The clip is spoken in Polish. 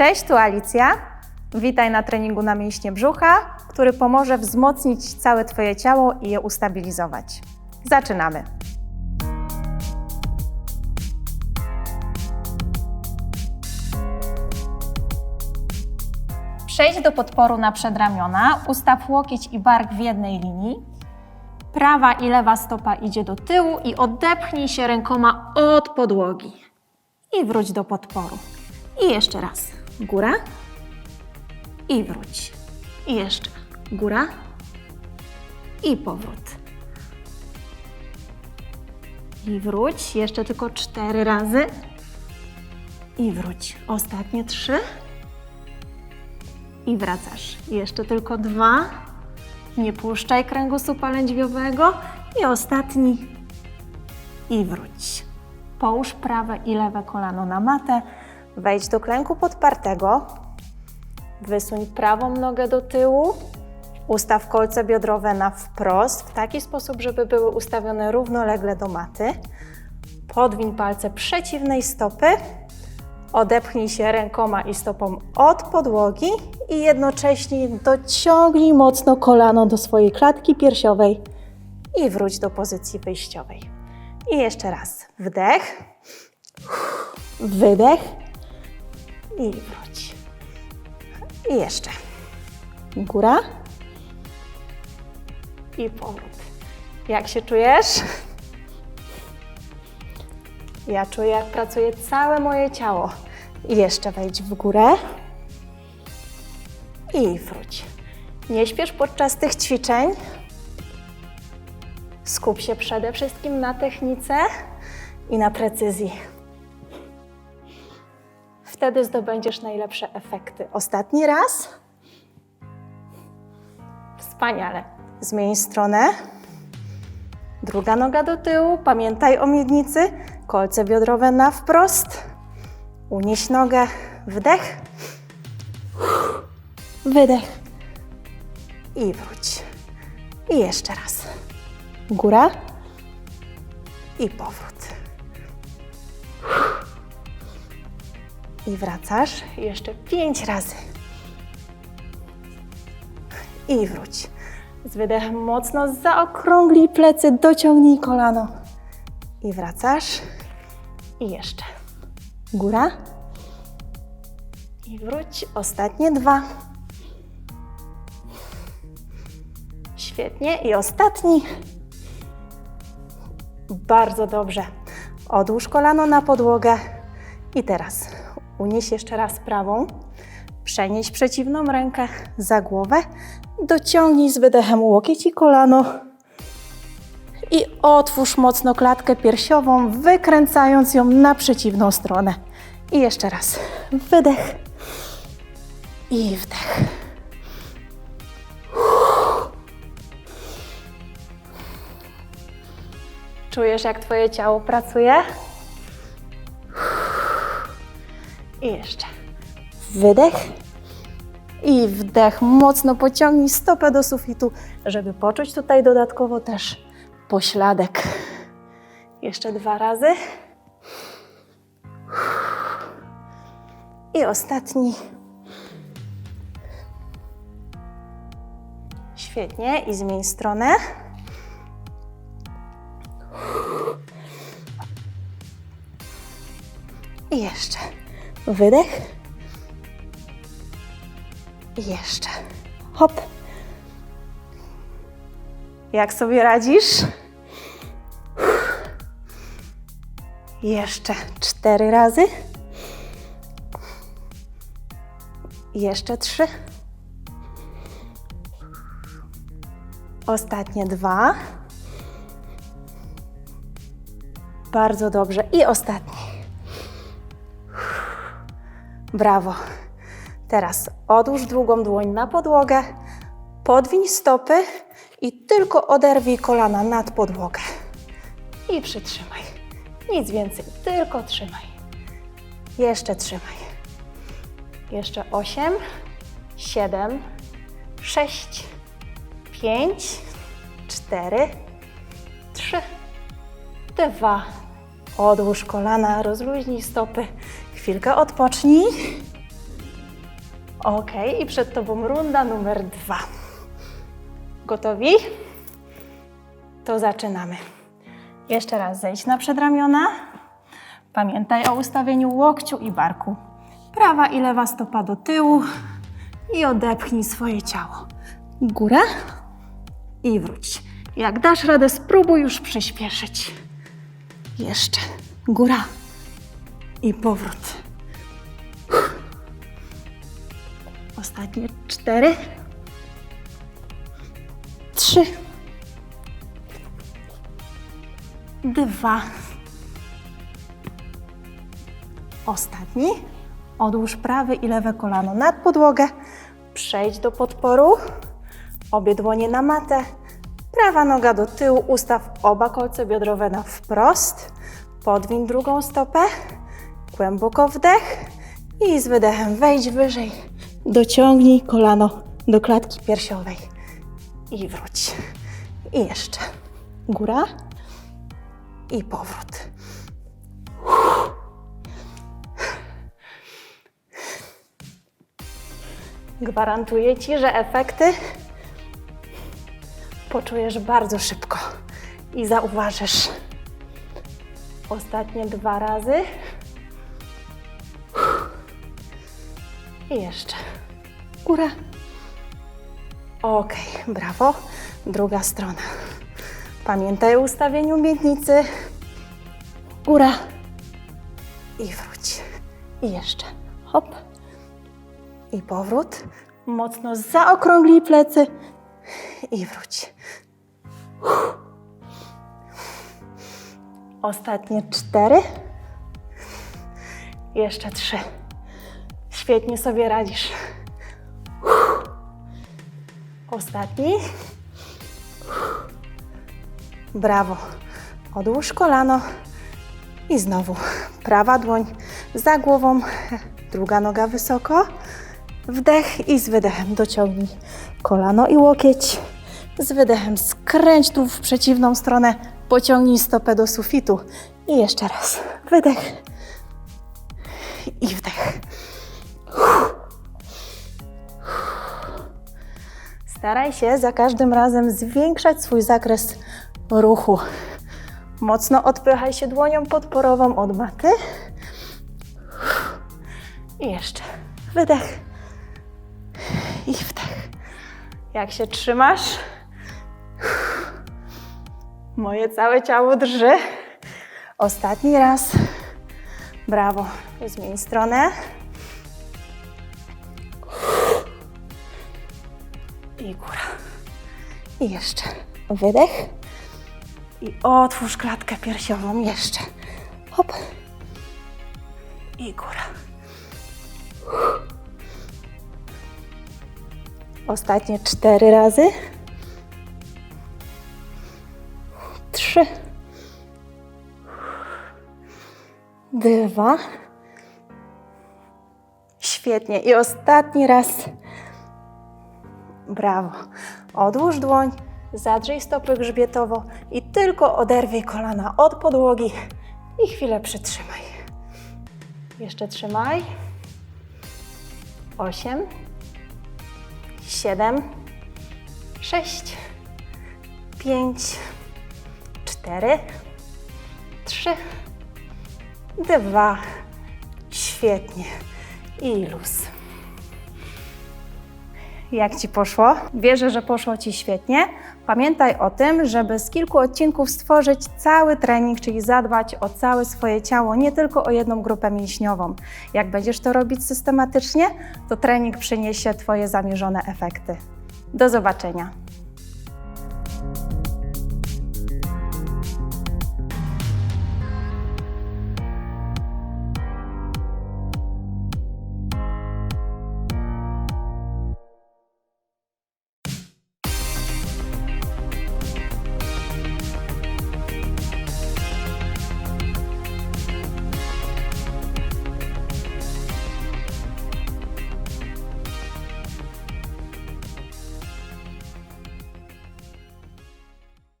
Cześć, tu Alicja. Witaj na treningu na mięśnie brzucha, który pomoże wzmocnić całe Twoje ciało i je ustabilizować. Zaczynamy. Przejdź do podporu na przedramiona, ustaw łokieć i bark w jednej linii. Prawa i lewa stopa idzie do tyłu i odepchnij się rękoma od podłogi. I wróć do podporu. I jeszcze raz. Góra. I wróć. I jeszcze. Góra. I powrót. I wróć. Jeszcze tylko cztery razy. I wróć. Ostatnie trzy. I wracasz. Jeszcze tylko dwa. Nie puszczaj kręgosłupa lędźwiowego. I ostatni. I wróć. Połóż prawe i lewe kolano na matę. Wejdź do klęku podpartego. Wysuń prawą nogę do tyłu. Ustaw kolce biodrowe na wprost, w taki sposób, żeby były ustawione równolegle do maty. Podwiń palce przeciwnej stopy. Odepchnij się rękoma i stopą od podłogi i jednocześnie dociągnij mocno kolano do swojej klatki piersiowej i wróć do pozycji wyjściowej. I jeszcze raz. Wdech, wydech i wróć. I jeszcze. Góra i powrót. Jak się czujesz? Ja czuję, jak pracuje całe moje ciało. I jeszcze wejdź w górę i wróć. Nie śpiesz podczas tych ćwiczeń. Skup się przede wszystkim na technice i na precyzji. Wtedy zdobędziesz najlepsze efekty. Ostatni raz. Wspaniale. Zmień stronę. Druga noga do tyłu. Pamiętaj o miednicy. Kolce biodrowe na wprost. Unieś nogę. Wdech. Wydech. I wróć. I jeszcze raz. Góra. I powrót. I wracasz. Jeszcze pięć razy. I wróć. Z wydechem mocno zaokrąglij plecy, dociągnij kolano. I wracasz. I jeszcze. Góra. I wróć. Ostatnie dwa. Świetnie. I ostatni. Bardzo dobrze. Odłóż kolano na podłogę. I teraz unieś jeszcze raz prawą. Przenieś przeciwną rękę za głowę. Dociągnij z wydechem łokieć i kolano. I otwórz mocno klatkę piersiową, wykręcając ją na przeciwną stronę. I jeszcze raz. Wydech. I wdech. Czujesz, jak Twoje ciało pracuje? I jeszcze. Wydech. I wdech. Mocno pociągnij stopę do sufitu, żeby poczuć tutaj dodatkowo też pośladek. Jeszcze dwa razy. I ostatni. Świetnie. I zmień stronę. Wydech. I jeszcze. Hop. Jak sobie radzisz? Jeszcze cztery razy. Jeszcze trzy. Ostatnie dwa. Bardzo dobrze. I ostatni. Brawo. Teraz odłóż drugą dłoń na podłogę, podwiń stopy i tylko oderwij kolana nad podłogę. I przytrzymaj. Nic więcej, tylko trzymaj. Jeszcze trzymaj. Jeszcze osiem, siedem, sześć, pięć, cztery, trzy, dwa. Odłóż kolana, rozluźnij stopy. Chwilkę odpocznij. Ok, i przed Tobą runda numer dwa. Gotowi? To zaczynamy. Jeszcze raz zejdź na przedramiona. Pamiętaj o ustawieniu łokciu i barku. Prawa i lewa stopa do tyłu i odepchnij swoje ciało. Góra i wróć. Jak dasz radę, spróbuj już przyspieszyć. Jeszcze. Góra i powrót. Ostatnie cztery. Trzy. Dwa. Ostatni. Odłóż prawe i lewe kolano nad podłogę. Przejdź do podporu. Obie dłonie na matę. Prawa noga do tyłu. Ustaw oba kolce biodrowe na wprost. Podwiń drugą stopę. Głęboko wdech. I z wydechem wejdź wyżej. Dociągnij kolano do klatki piersiowej. I wróć. I jeszcze. Góra. I powrót. Gwarantuję Ci, że efekty poczujesz bardzo szybko i zauważysz. Ostatnie dwa razy. I jeszcze. Góra. Ok, brawo. Druga strona. Pamiętaj o ustawieniu miednicy. Góra. I wróć. I jeszcze. Hop. I powrót. Mocno zaokrąglij plecy. I wróć. Ostatnie cztery. Jeszcze trzy. Świetnie sobie radzisz. Ostatni. Brawo. Odłóż kolano i znowu prawa dłoń za głową, druga noga wysoko. Wdech i z wydechem dociągnij kolano i łokieć. Z wydechem skręć tu w przeciwną stronę, pociągnij stopę do sufitu. I jeszcze raz. Wydech i wdech. Staraj się za każdym razem zwiększać swój zakres ruchu. Mocno odpychaj się dłonią podporową od maty. I jeszcze wydech i wdech. Jak się trzymasz? Moje całe ciało drży. Ostatni raz. Brawo. Zmień stronę. I góra. I jeszcze wydech. I otwórz klatkę piersiową jeszcze. Hop. I góra. Ostatnie cztery razy. Trzy. Dwa. Świetnie. I ostatni raz. Brawo. Odłóż dłoń, zadrzyj stopy grzbietowo i tylko oderwij kolana od podłogi i chwilę przytrzymaj. Jeszcze trzymaj. Osiem, siedem, sześć, pięć, cztery, trzy, dwa. Świetnie. I luz. Jak Ci poszło? Wierzę, że poszło Ci świetnie. Pamiętaj o tym, żeby z kilku odcinków stworzyć cały trening, czyli zadbać o całe swoje ciało, nie tylko o jedną grupę mięśniową. Jak będziesz to robić systematycznie, to trening przyniesie Twoje zamierzone efekty. Do zobaczenia.